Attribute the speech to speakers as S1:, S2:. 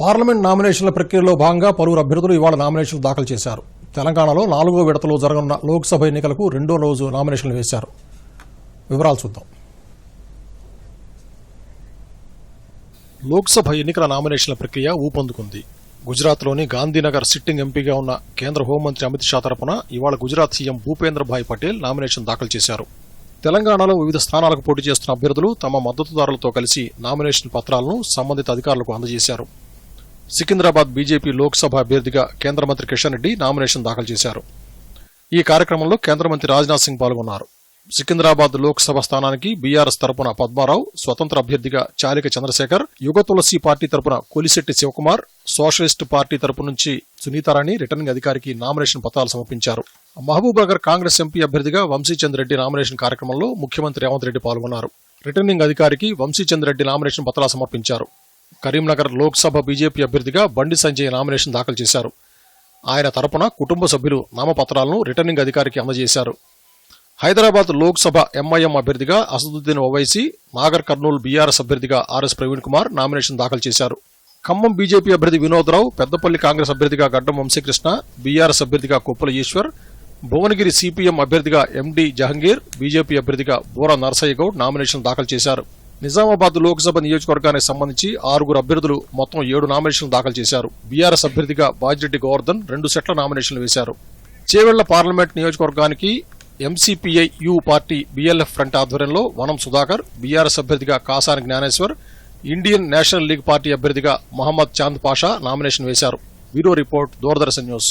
S1: Parliament నామినేషన్ల ప్రక్రియలో భాగంగా పలువురు అభ్యర్థులు ఇవాళ నామినేషన్లు దాఖలు చేశారు. తెలంగాణలో నాలుగో విడతలో జరగనున్న లోక్సభ ఎన్నికలకు రెండో రోజు నామినేషన్లు వేశారు. వివరాలు చూద్దాం. లోక్సభ ఎన్నికల నామినేషన్ల ప్రక్రియ ఊపందుకుంది. గుజరాత్లోని గాంధీనగర్ సిట్టింగ్ ఎంపీగా ఉన్న కేంద్ర హోంమంత్రి అమిత్ షా తరపున ఇవాళ గుజరాత్ సీఎం భూపేంద్ర భాయ్ పటేల్ నామినేషన్ దాఖలు చేశారు. తెలంగాణలో వివిధ స్థానాలకు పోటీ చేస్తున్న అభ్యర్థులు తమ మద్దతుదారులతో కలిసి నామినేషన్ పత్రాలను సంబంధిత అధికారులకు అందజేశారు. సికింద్రాబాద్ బీజేపీ లోక్సభ అభ్యర్థిగా కేంద్ర మంత్రి కిషన్ రెడ్డి నామినేషన్ దాఖలు చేశారు. ఈ కార్యక్రమంలో కేంద్ర మంత్రి రాజ్నాథ్ సింగ్ పాల్గొన్నారు. సికింద్రాబాద్ లోక్సభ స్థానానికి బీఆర్ఎస్ తరపున పద్మారావు స్వతంత్ర అభ్యర్థిగా చాలిక చంద్రశేఖర్ యుగ తులసి పార్టీ తరపున కొలిశెట్టి శివకుమార్ సోషలిస్ట్ పార్టీ తరపు నుంచి సునీతారాణి రిటర్నింగ్ అధికారికి నామినేషన్ పత్రాలు సమర్పించారు. మహబూబ్నగర్ కాంగ్రెస్ ఎంపీ అభ్యర్థిగా వంశీచంద్ రెడ్డి నామినేషన్ కార్యక్రమంలో ముఖ్యమంత్రి రేవంత్ రెడ్డి పాల్గొన్నారు. రిటర్నింగ్ అధికారికి వంశీచంద్ రెడ్డి నామినేషన్ పత్రాలు సమర్పించారు. కరీంనగర్ లోక్సభ బీజేపీ అభ్యర్థిగా బండి సంజయ్ నామినేషన్ దాఖలు చేశారు. ఆయన తరపున కుటుంబ సభ్యులు నామపత్రాలను రిటర్నింగ్ అధికారికి అందజేశారు. హైదరాబాద్ లోక్సభ ఎంఐఎం అభ్యర్థిగా అసదుద్దీన్ ఓవైసీ నాగర్ కర్నూలు బీఆర్ఎస్ అభ్యర్థిగా ఆర్ఎస్ ప్రవీణ్ కుమార్ నామినేషన్ దాఖలు చేశారు. ఖమ్మం బీజేపీ అభ్యర్థి వినోద్రావు పెద్దపల్లి కాంగ్రెస్ అభ్యర్థిగా గడ్డం వంశీకృష్ణ బీఆర్ఎస్ అభ్యర్థిగా కుప్పల ఈశ్వర్ భువనగిరి సిపిఎం అభ్యర్థిగా ఎండి జహంగీర్ బీజేపీ అభ్యర్థిగా బూర నరసయ్యగౌడ్ నామినేషన్ దాఖలు చేశారు. నిజామాబాద్ లోక్సభ నియోజకవర్గానికి సంబంధించి ఆరుగురు అభ్యర్థులు మొత్తం ఏడు నామినేషన్లు దాఖలు చేశారు. బీఆర్ఎస్ అభ్యర్థిగా బాజిరెడ్డి గోవర్ధన్ రెండు సెట్ల నామినేషన్లు వేశారు. చేవెళ్ళ పార్లమెంట్ నియోజకవర్గానికి MCPI U party BLF front ఆధ్వర్యంలో వనం సుధాకర్ బీఆర్ఎస్ అభ్యర్థిగా Kasani Gnaneshwar Indian National League party అభ్యర్థిగా మహమ్మద్ చాంద్ పాషా నామినేషన్ వేశారు. Bureau report Doordarshan news.